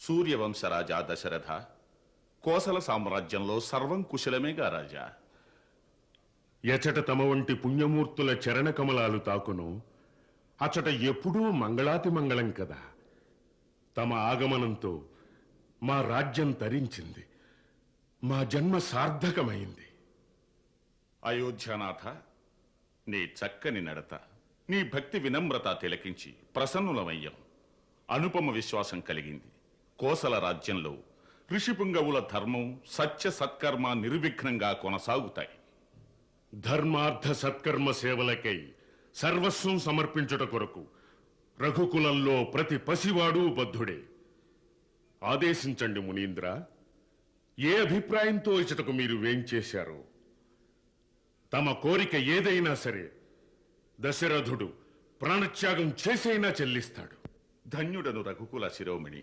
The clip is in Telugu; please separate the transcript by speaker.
Speaker 1: సూర్యవంశరాజా దశరథ కోసల సామ్రాజ్యంలో సర్వం కుశలమేగా రాజా.
Speaker 2: ఎచట తమ వంటి పుణ్యమూర్తుల చరణ కమలాలు తాకును అచట ఎప్పుడూ మంగళాతి మంగళం కదా. తమ ఆగమనంతో మా రాజ్యం తరించింది మా జన్మ సార్థకమైంది.
Speaker 1: అయోధ్యానాథ నీ చక్కని నడత నీ భక్తి వినమ్రత తిలకించి ప్రసన్నులమయ్యం. అనుపమ విశ్వాసం కలిగింది. కోసల రాజ్యంలో ఋషిపుంగవుల ధర్మం సత్య సత్కర్మ నిర్విఘ్నంగా కొనసాగుతాయి.
Speaker 2: ధర్మార్థ సత్కర్మ సేవలకై సర్వస్వం సమర్పించుట కొరకు రఘుకులంలో ప్రతి పసివాడు బద్ధుడే. ఆదేశించండి మునీంద్ర ఏ అభిప్రాయంతో ఇచ్చటకు మీరు వేంచేశారు తమ కోరిక ఏదైనా సరే దశరథుడు ప్రాణత్యాగం చేసైనా చెల్లిస్తాడు.
Speaker 1: ధన్యుడను రఘుకుల శిరోమణి.